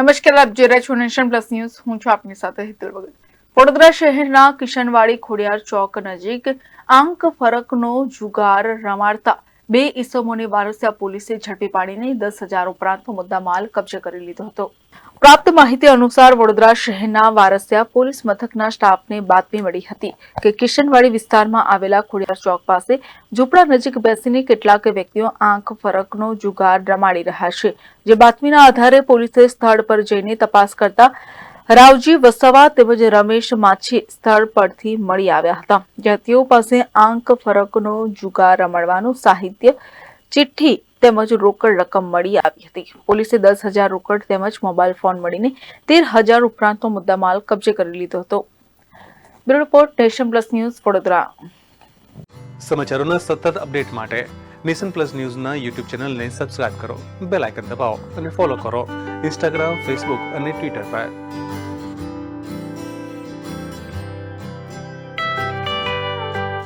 નમસ્કાર, આપ જોઈ રહ્યા છો નેશન પ્લસ ન્યૂઝ. હું છું આપની સાથે હિતલ ભગત વડોદરા શહેરના કિશનવાડી ખોડિયાર ચોક નજીક આંક ફરકનો જુગાર રમાડતા બે ઇસમોને વારસિયા પોલીસે ઝડપી પાડીને દસ હજાર ઉપરાંતનો મુદ્દા માલ કબજે કરી લીધો હતો. પ્રાપ્ત માહિતી અનુસાર વડોદરા શહેરના વારસિયા પોલીસ મથકના સ્ટાફને બાતમી મળી હતી કે કિશનવાડી વિસ્તારમાં આવેલા ખોડિયાર ચોક પાસે ઝૂંપડા નજીક બેસીને કેટલાક વ્યક્તિઓ આંખ ફરકનો જુગાર રમાડી રહ્યા છે. જે બાતમીના આધારે પોલીસે સ્થળ પર જઈને તપાસ કરતા રાવજી વસાવા તેમજ રમેશ માછી સ્થળ પરથી મળી આવ્યા હતા. જ્યાં તેઓ પાસે આંક, ફરકનો જુગાર રમાડવાનું સાહિત્ય, ચિઠ્ઠી તેમજ રોકડ રકમ મળી આવી હતી. પોલીસે દસ હજાર રોકડ તેમજ મોબાઈલ ફોન મળીને તેર હજાર ઉપરાંતનો મુદ્દામાલ કબજે કરી લીધો હતો. Bureau report, nation plus news, Vadodara. સમાચારોના સતત અપડેટ માટે નેશન પ્લસ ન્યૂઝના યુટ્યુબ ચેનલને સબસ્ક્રાઇબ કરો, બેલ આઇકન દબાવો અને ફોલો કરો. ઇન્સ્ટાગ્રામ, ફેસબુક અને ટ્વિટર પર.